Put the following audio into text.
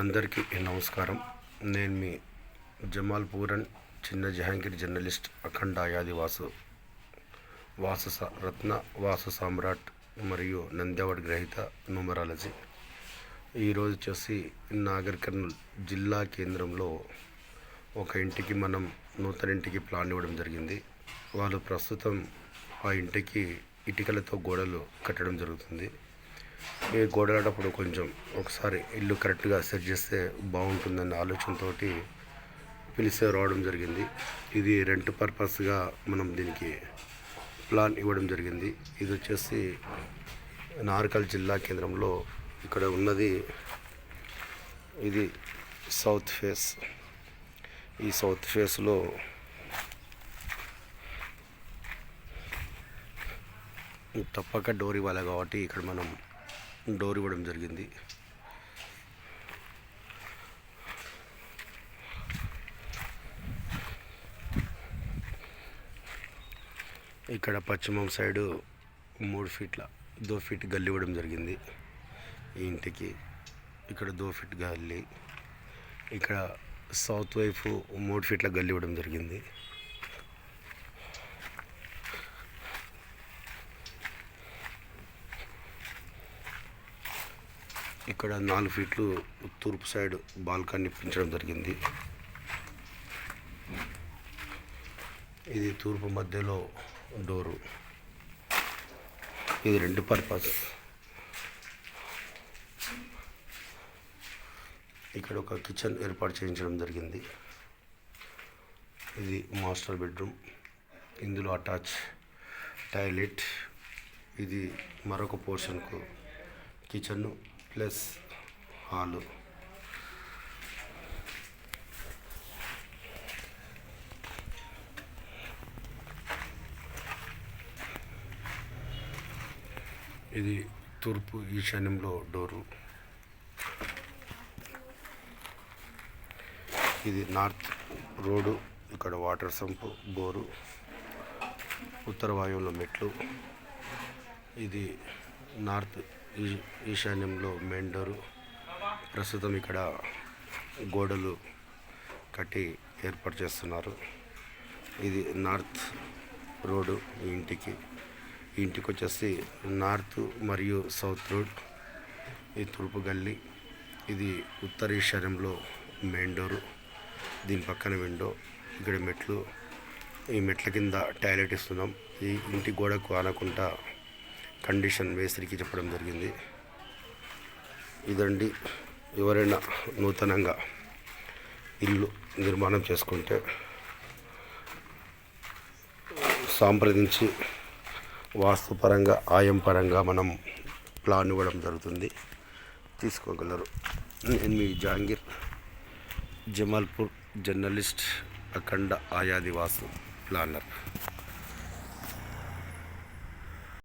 అందరికీ నమస్కారం. నేను మీ జమాల్ పూరన్ చిన్న జహాంగీర్ జర్నలిస్ట్ అఖండ యాది వాసు వాసు రత్న వాసు సామ్రాట్ మరియు నంద్యావడ్ గ్రహీత న్యూమరాలజీ ఈరోజు వచ్చేసి నాగర్ కర్నూల్ జిల్లా కేంద్రంలో ఒక ఇంటికి మనం నూతన ఇంటికి ప్లాన్ ఇవ్వడం జరిగింది. వాళ్ళు ప్రస్తుతం ఆ ఇంటికి ఇటుకలతో గోడలు కట్టడం జరుగుతుంది. ఈ గోడలప్పుడు కొంచెం ఒకసారి ఇల్లు కరెక్ట్గా సెట్ చేస్తే బాగుంటుందన్న ఆలోచనతో పిలిచే రావడం జరిగింది. ఇది రెంట్ పర్పస్గా మనం దీనికి ప్లాన్ ఇవ్వడం జరిగింది. ఇది వచ్చేసి నార్కల్ జిల్లా కేంద్రంలో ఇక్కడ ఉన్నది. ఇది సౌత్ ఫేస్. ఈ సౌత్ ఫేస్లో తప్పక డోర్ ఇవ్వాలి కాబట్టి ఇక్కడ మనం డోర్ ఇవ్వడం జరిగింది. ఇక్కడ పశ్చిమం సైడు మూడు ఫీట్ల దో ఫీట్ గల్లి ఇవ్వడం జరిగింది. ఈ ఇంటికి ఇక్కడ దో ఫీట్ గల్లి ఇక్కడ సౌత్ వైపు మూడు ఫీట్ల గల్లి ఇవ్వడం జరిగింది. ఇక్కడ నాలుగు ఫీట్లు తూర్పు సైడ్ బాల్కనీ పెంచడం జరిగింది. ఇది తూర్పు మధ్యలో డోరు. ఇది రెండు పర్పస్. ఇక్కడ ఒక కిచెన్ ఏర్పాటు చేయించడం జరిగింది. ఇది మాస్టర్ బెడ్రూమ్. ఇందులో అటాచ్ టాయిలెట్. ఇది మరొక పోర్షన్కు కిచెన్. Plus hall. ఇది తూర్పు ఈశాన్యంలో డోరు. ఇది నార్త్ రోడ్డు ఇక్కడ వాటర్ సంపు బోరు ఉత్తర వాయువులో మెట్లు. ఇది నార్త్ ఈ- ఈశాన్యంలో మెయిన్ డోరు ప్రస్తుతం ఇక్కడ గోడలు కట్టి ఏర్పాటు చేస్తున్నారు. ఇది నార్త్ రోడ్డు ఈ ఇంటికి. ఈ ఇంటికి వచ్చేసి నార్త్ మరియు సౌత్ రోడ్. ఈ తూర్పు గల్లీ. ఇది ఉత్తర ఈశాన్యంలో మెయిన్ డోరు దీని పక్కన విండో. ఇక్కడ మెట్లు. ఈ మెట్ల కింద టాయిలెట్ ఇస్తున్నాం. ఈ ఇంటి గోడకు ఆనకుండా కండిషన్ మేస్త్రికి చెప్పడం జరిగింది. ఇదండి ఎవరైనా నూతనంగా ఇల్లు నిర్మాణం చేసుకుంటే సాంప్రదించి వాస్తుపరంగా ఆయం పరంగా మనం ప్లాన్ ఇవ్వడం జరుగుతుంది. తీసుకోగలరు. నేను మీ జాంగీర్ జమాల్పూర్ జర్నలిస్ట్ అఖండ ఆయాది వాసు ప్లానర్.